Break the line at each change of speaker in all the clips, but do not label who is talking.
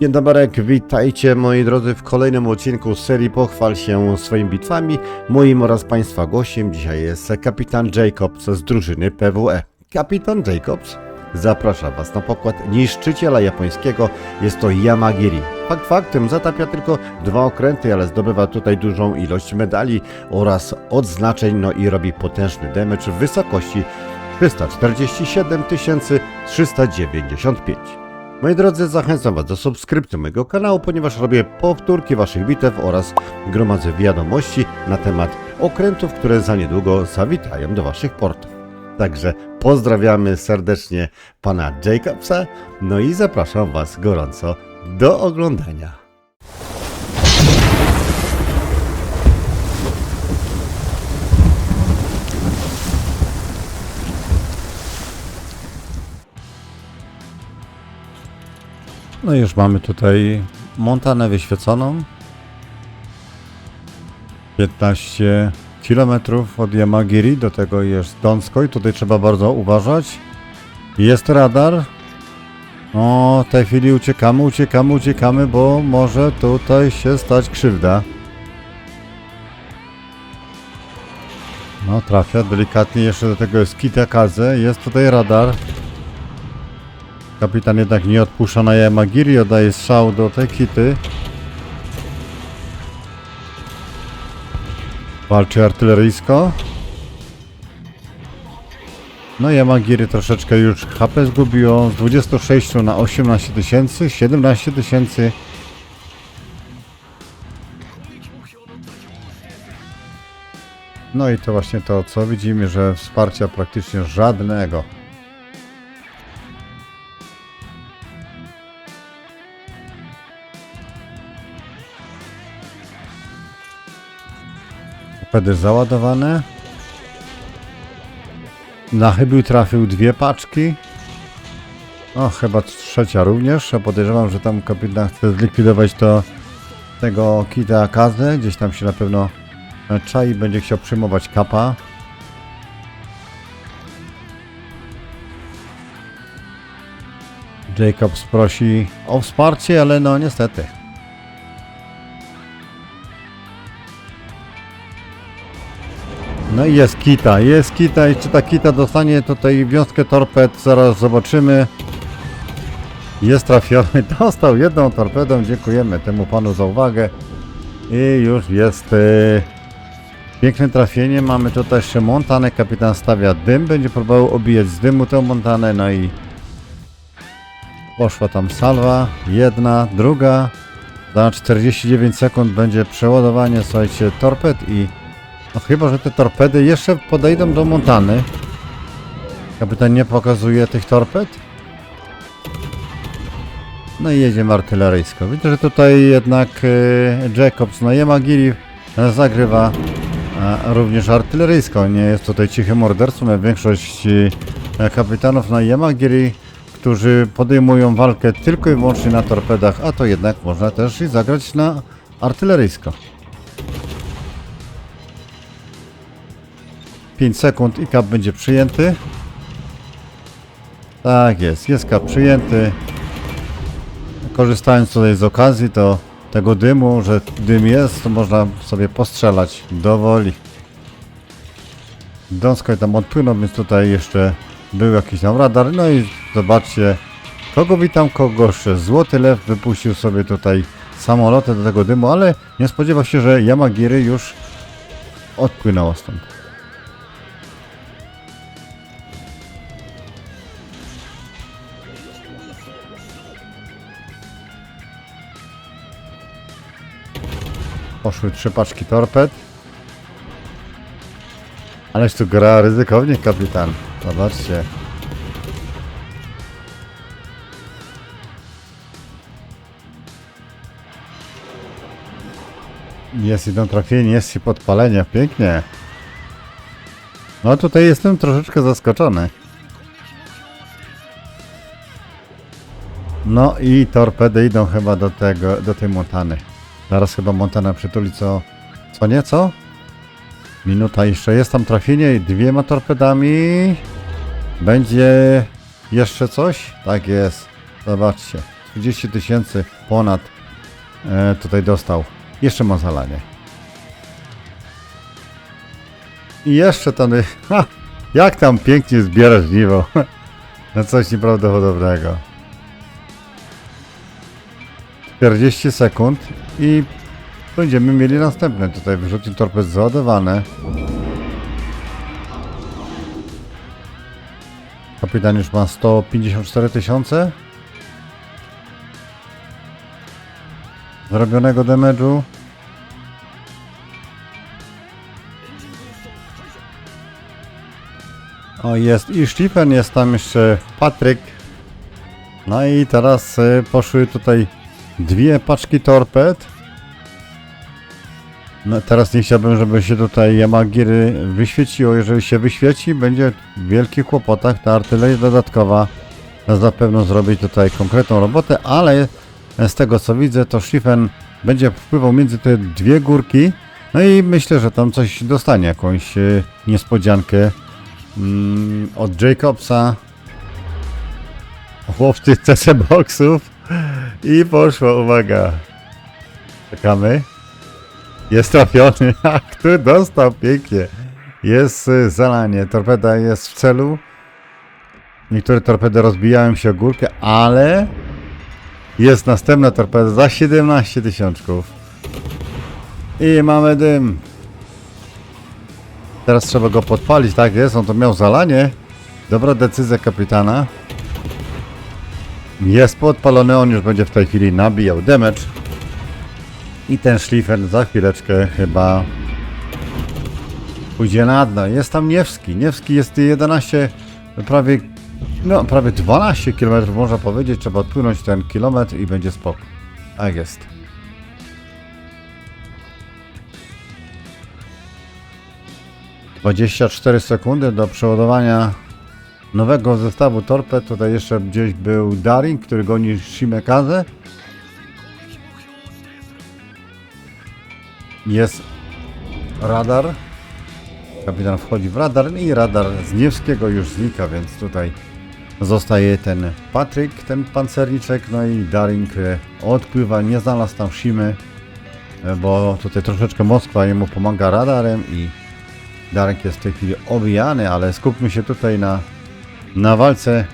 Dzień dobry, witajcie moi drodzy w kolejnym odcinku serii Pochwal się swoimi bitwami. Moim oraz Państwa gościem dzisiaj jest kapitan Jacobs z drużyny PWE. Kapitan Jacobs zaprasza Was na pokład niszczyciela japońskiego, jest to Yamagiri. Fakt faktem zatapia tylko dwa okręty, ale zdobywa tutaj dużą ilość medali oraz odznaczeń, no i robi potężny damage w wysokości 347 395. Moi drodzy, zachęcam Was do subskrypcji mojego kanału, ponieważ robię powtórki Waszych bitew oraz gromadzę wiadomości na temat okrętów, które za niedługo zawitają do Waszych portów. Także pozdrawiamy serdecznie Pana Jacobsa, no i zapraszam Was gorąco do oglądania. No już mamy tutaj Montanę wyświeconą. 15 km od Yamagiri, do tego jest Donskoj. Tutaj trzeba bardzo uważać. Jest radar. O, w tej chwili uciekamy, uciekamy, uciekamy, bo może tutaj się stać krzywda. No, trafia delikatnie. Jeszcze do tego jest Kitakaze. Jest tutaj radar. Kapitan jednak nie odpuszcza na Yamagiri, oddaje strzał do tej kity. Walczy artyleryjsko. No Yamagiri troszeczkę już HP zgubiło z 26 na 18 tysięcy, 17 tysięcy. No i to właśnie to, co widzimy, że wsparcia praktycznie żadnego. Torpedy załadowane. Na chybił trafił dwie paczki. O, chyba trzecia również. A podejrzewam, że tam kapitan chce zlikwidować to tego kita Akaze. Gdzieś tam się na pewno czai będzie chciał przyjmować kapa. Jacobs prosi o wsparcie, ale no niestety. No i jest kita, jest kita i czy ta kita dostanie tutaj wiązkę torped, zaraz zobaczymy. Jest trafiony, dostał jedną torpedą, dziękujemy temu panu za uwagę. I już jest e, piękne trafienie, mamy tutaj jeszcze montanę, kapitan stawia dym, będzie próbował obijać z dymu tę montanę, no i poszła tam salwa, jedna, druga, za 49 sekund będzie przeładowanie, słuchajcie, torped i no chyba, że te torpedy jeszcze podejdą do Montany. Kapitan nie pokazuje tych torped. No i jedziemy artyleryjsko. Widzę, że tutaj jednak e, Jacobs, no Yamagiri e, zagrywa również artyleryjsko. Nie jest tutaj cichym mordercą, jak większość e, kapitanów na Yamagiri, którzy podejmują walkę tylko i wyłącznie na torpedach, a to jednak można też i zagrać na artyleryjsko. 5 sekund i kap będzie przyjęty. Tak jest, jest kap przyjęty. Korzystając tutaj z okazji, to tego dymu, że dym jest, to można sobie postrzelać do woli. Donskoj tam odpłynął, więc tutaj jeszcze był jakiś tam radar. No i zobaczcie, kogo witam, kogo goszczę. Złoty Lew wypuścił sobie tutaj samoloty do tego dymu, ale nie spodziewał się, że Yamagiri już odpłynęło stąd. Poszły trzy paczki torped. Ależ tu gra ryzykownie, kapitan. Zobaczcie. Jest idą trafienie, jest i podpalenie. Pięknie. No tutaj jestem troszeczkę zaskoczony. No i torpedy idą chyba do tego, do tej montany. Zaraz chyba Montana przytuli co, co nieco. Minuta jeszcze jest tam trafienie i dwiema torpedami. Będzie jeszcze coś? Tak jest. Zobaczcie. 30 tysięcy ponad e, tutaj dostał. Jeszcze ma zalanie. I jeszcze Tony, ha, jak tam pięknie zbiera żniwo. Na coś nieprawdopodobnego. 40 sekund i będziemy mieli następne. Tutaj wyrzucił torped załadowane. Kapitan już ma 154 tysiące. Zrobionego damage'u. O, jest i Stephen, jest tam jeszcze Patryk. No i teraz y, poszły tutaj dwie paczki torped. No teraz nie chciałbym, żeby się tutaj Yamagiry wyświeciło. Jeżeli się wyświeci, będzie w wielkich kłopotach. Ta artyleria dodatkowa zapewne zrobi tutaj konkretną robotę, ale z tego co widzę, to Stephen będzie wpływał między te dwie górki. No i myślę, że tam coś dostanie, jakąś y, niespodziankę mm, od Jacobsa. Łowcy CC boxów. I poszło, uwaga. Czekamy. Jest trafiony. A kto dostał pięknie. Jest y, zalanie. Torpeda jest w celu. Niektóre torpedy rozbijają się o górkę, ale jest następna torpeda za 17 tysiączków. I mamy dym. Teraz trzeba go podpalić, tak jest, on to miał zalanie. Dobra decyzja kapitana. Jest podpalony, on już będzie w tej chwili nabijał damage. I ten szlifer za chwileczkę chyba pójdzie na dno. Jest tam Niewski. Niewski jest 11, prawie, no prawie 12 km można powiedzieć. Trzeba odpłynąć ten kilometr i będzie spokój. Tak jest. Dwadzieścia cztery sekundy do przeładowania nowego zestawu torped. Tutaj jeszcze gdzieś był Daring, który goni Shimekaze. Jest radar. Kapitan wchodzi w radar i radar z Niewskiego już znika, więc tutaj zostaje ten Patryk, ten pancerniczek, no i Daring e, odpływa, nie znalazł tam Shimy, e, bo tutaj troszeczkę Moskwa jemu pomaga radarem i Darek jest w tej chwili obijany, ale skupmy się tutaj na, na walce.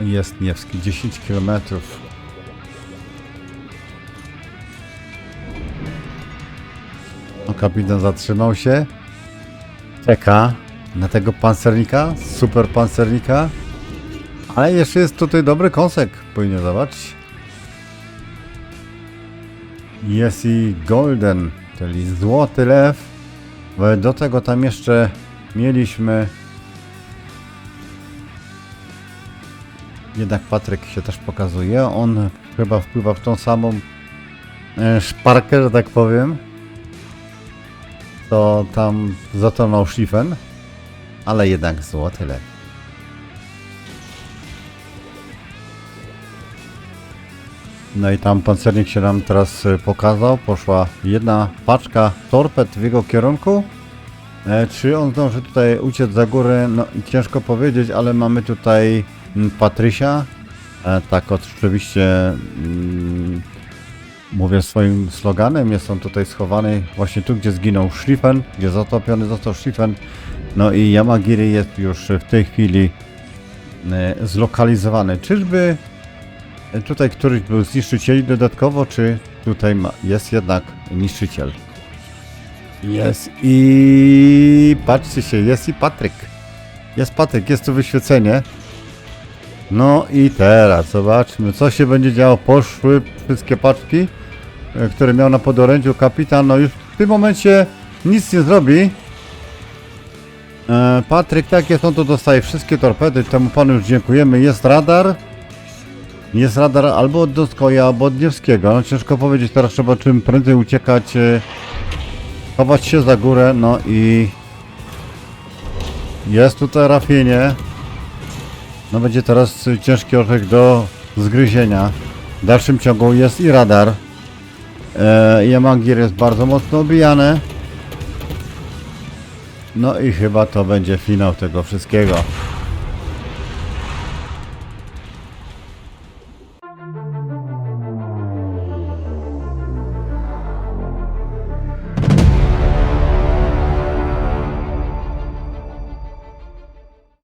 Jest Niewski, 10 km. No, kapitan zatrzymał się. Czeka na tego pancernika, super pancernika. Ale jeszcze jest tutaj dobry kąsek, powinien zobaczyć. Jest i Golden, czyli złoty lew. Do tego tam jeszcze mieliśmy. Jednak Patryk się też pokazuje. On chyba wpływa w tą samą e, szparkę, że tak powiem. To tam zatonął Schliffen. Ale jednak złoty lew. No i tam pancernik się nam teraz y, pokazał. Poszła jedna paczka torped w jego kierunku. E, czy on zdąży tutaj uciec za górę? No ciężko powiedzieć, ale mamy tutaj Patrysia. E, tak oczywiście mm, mówię swoim sloganem. Jest on tutaj schowany właśnie tu, gdzie zginął Schliffen, gdzie zatopiony został Schliffen. No i Yamagiri jest już w tej chwili e, zlokalizowany. Czyżby Tutaj któryś był z niszczycieli dodatkowo, czy tutaj ma, jest jednak niszczyciel? Jest i... Patrzcie się, jest i Patryk. Jest Patryk, jest tu wyświecenie. No i teraz zobaczmy, co się będzie działo. Poszły wszystkie paczki, e, które miał na podorędziu kapitan. No już w tym momencie nic nie zrobi. E, Patryk, tak jest, on tu dostaje wszystkie torpedy. Temu panu już dziękujemy. Jest radar. Jest radar albo od Doskoja, albo od Niewskiego. No ciężko powiedzieć, teraz trzeba czym prędzej uciekać, e, chować się za górę, no i jest tutaj rafienie. No będzie teraz ciężki orzech do zgryzienia. W dalszym ciągu jest i radar. E, Yamagir jest bardzo mocno obijany. No i chyba to będzie finał tego wszystkiego.